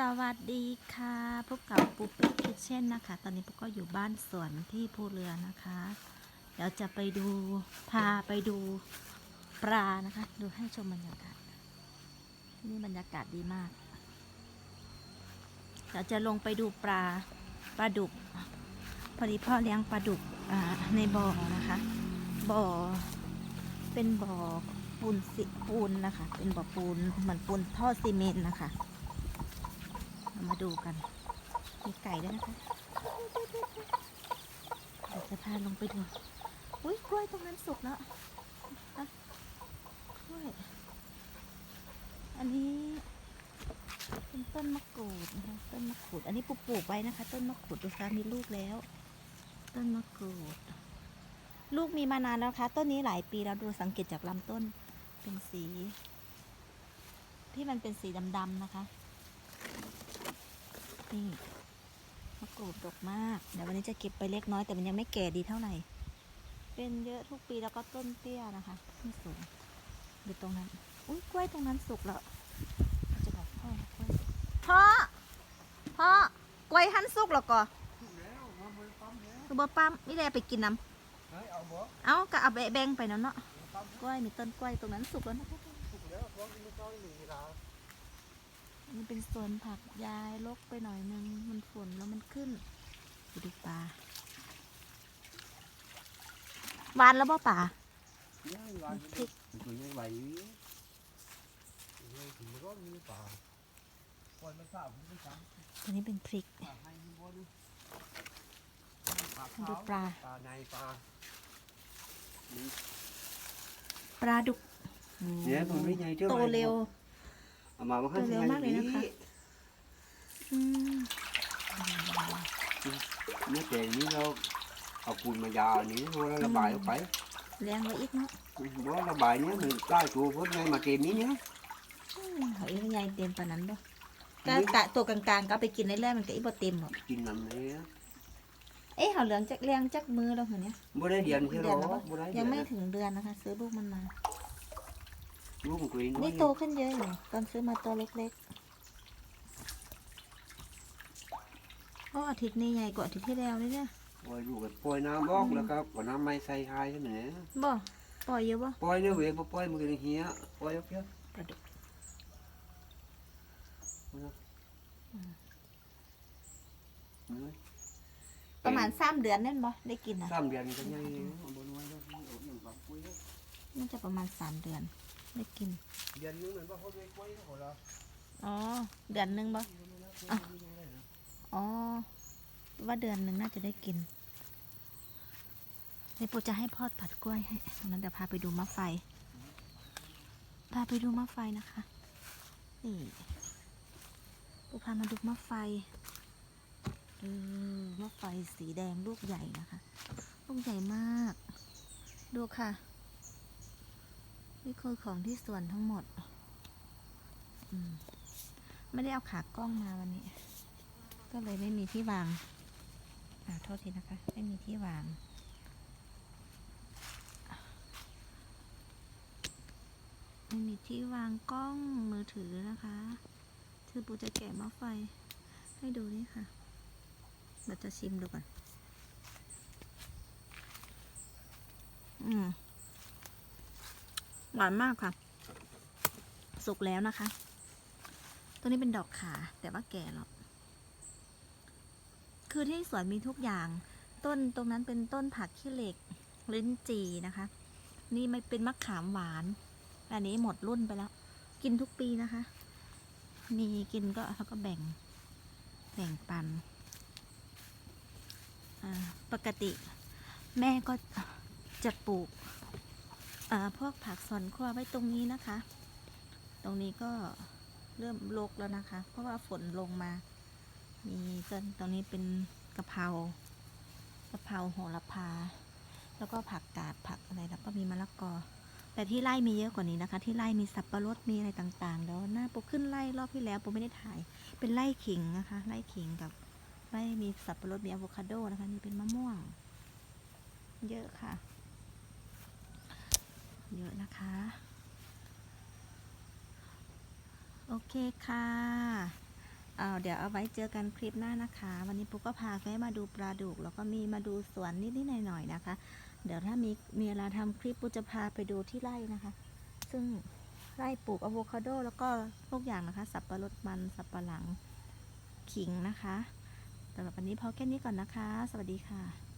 สวัสดีค่ะพบกับปุ๊บปิ๊กคิทเช่นนะคะ ตอนนี้ปุ๊กก็อยู่บ้านสวนที่ภูเรือนะคะ เดี๋ยวจะไปดูพาไปดูปลานะคะ ดูให้ชมบรรยากาศที่นี่บรรยากาศดีมาก เดี๋ยวจะลงไปดูปลาปลาดุกพอดีพ่อเลี้ยงปลาดุกในบ่อนะคะ บ่อเป็นบ่อปูนสิปูนนะคะ เป็นบ่อปูนเหมือนปูนท่อซีเมนต์นะคะ มาดูกัน มีไก่ด้วยนะคะเดี๋ยวจะพาลงไปดู อุ้ยกล้วยตรงนั้นสุกแล้วอะกล้วย อันนี้เป็นต้นมะกรูดนะคะ ต้นมะกรูด อันนี้ปลูกปลูกไว้นะคะ ต้นมะกรูดดูคะมีลูกแล้ว ต้นมะกรูด ลูกมีมานานแล้วนะคะต้นนี้หลายปีแล้วดูสังเกตจากลำต้น เป็นสี ที่มันเป็นสีดำๆนะคะ นี่มะกรูดดกมาก เดี๋ยววันนี้จะเก็บไปเล็กน้อยแต่มันยังไม่แก่ดีเท่าไหร่ เป็นเยอะทุกปีแล้วก็ต้นเตี้ยนะคะไม่สูงดูตรงนั้น อุ้ยกล้วยตรงนั้นสุกแล้ว จะบอกพ่อกล้วยพ่อพ่อกล้วยหันสุกแล้วก็คือบ่ปั๊มไม่ได้ไปกินน้ำเฮ้ยเอาเอาก็เอาแบ่งไปแล้วเนาะกล้วยมีต้นกล้วยตรงนั้นสุกแล้วนะคะ นี่เป็นสวนผักยายลกไปหน่อยนึงมันฝนแล้วมันขึ้นดูปลาหวานแล้วบ่ป่าพริกตัวใหญ่ไหวเนี่ยถึงมันก็มีป่าปล่อยมันสาบมันไม่ช้ำตัวนี้เป็นพริกดูปลาปลาปลาดุกโตเร็ว เอามามันให้โตเร็วมากเลยนะคะอืมเนี่ยแต่นี้เราเอาปูนมายาอันนี้เราระบายออกไปแรงไว้อีกเนาะบ่ระบายเนี้ยมันใต้ตัวพวกไงมาเต็มนี้เนี้ยอืมหอยใหญ่เต็มปานนั้นบ่ก็กะตัวกลางๆก็เอาไปกินเรื่อยๆมันก็อีบ่เต็มหรอกกินนั่นเลยเอ๊ะเขาเหลืองจักแรงจักมือแล้วเหรอเนี่ยบ่ได้เดือนใช่หรเดืออนแล้วปะบ่ได้ยังไม่ถึงเดือนนะคะ ซื้อลูกมันมา ลูกมันตัวเองน้อยนี่โตขึ้นเยอะอยู่ตอนซื้อมาตัวเล็กๆก็อาทิตย์นี้ใหญ่กว่าอาทิตย์ที่แล้วเลยเนี่ยปล่อยลูกก็ปล่อยน้ำบอกแล้วก็ก็น้ำไม่ใส่หายใช่ไหมบ่ปล่อยเยอะบ่ปล่อยเรื่อยๆบ่ปล่อยมันก็เหี้ยปล่อยเอาเพี้ยปลาดุกประมาณสามเดือนนั่นบ่ได้กินอะสามเดือนก็ยังบ่น้อยแล้วเอาอย่างแบบคุยน่าจะประมาณสามเดือน ได้กิน เดือนนึงเหมือนว่าเขาได้คุยเขาละอ๋อ เดือนหนึงบ่ อะ อ๋อ ว่าเดือนหนึ่งน่าจะได้กินเดี๋ยวปูจะให้พ่อผัดกล้วยให้ตรงนั้นเดี๋ยวพาไปดูมะไฟ พาไปดูมะไฟนะคะ นี่ปูพามาดูมะไฟเออมะไฟสีแดงลูกใหญ่นะคะ ลูกใหญ่มาก ดูค่ะ นี่คือของที่สวนทั้งหมดมไม่ได้เอาขากล้องมาวันนี้ ก็เลยไม่มีที่วางอ่าโทษทีนะคะ ไม่มีที่วาง ไม่มีที่วางกล้องมือถือนะคะคือปูจะแกะม้อไฟ ให้ดูนี่ค่ะ เราจะชิมดูก่อน อืม หวานมากค่ะ สุกแล้วนะคะ ตัวนี้เป็นดอกขาแต่ว่าแก่แล้ว คือที่สวนมีทุกอย่าง ต้นตรงนั้นเป็นต้นผักขี้เหล็ก ลิ้นจีนะคะ นี่ไม่เป็นมะขามหวาน อันนี้หมดรุ่นไปแล้ว กินทุกปีนะคะ มีกินก็แล้วก็แบ่ง แบ่งปัน ปกติแม่ก็จะปลูก พวกผักสวนครัวไว้ตรงนี้นะคะ ตรงนี้ก็เริ่มรกแล้วนะคะ เพราะว่าฝนลงมา มีต้นตรงนี้เป็นกะเพรากะเพราโหระพา แล้วก็ผักกาดผักอะไรแล้วก็มีมะละกอ แต่ที่ไร่มีเยอะกว่านี้นะคะ ที่ไร่มีสับปะรดมีอะไรต่างๆ แล้วหน้าปุ๊กขึ้นไร่รอบที่แล้วปุ๊กไม่ได้ถ่าย เป็นไร่ขิงนะคะ ไร่ขิงกับไร่มีสับปะรดมีอะโวคาโดนะคะนี่เป็นมะม่วง เยอะค่ะ เยอะนะคะ โอเคค่ะเอ่อเดี๋ยวเอาไว้เจอกันคลิปหน้านะคะ วันนี้ปุ๊กก็พาแม่มาดูปลาดุก แล้วก็มีมาดูสวนนิดๆหน่อยๆนะคะ เดี๋ยวถ้ามีมีเวลาทำคลิปปุ๊กจะพาไปดูที่ไร่นะคะ ซึ่งไร่ปลูกอะโวคาโดแล้วก็ทุกอย่างนะคะ สับปะรดมันสับปะหลังขิงนะคะสำหรับวันนี้พอแค่นี้ก่อนนะคะ สวัสดีค่ะ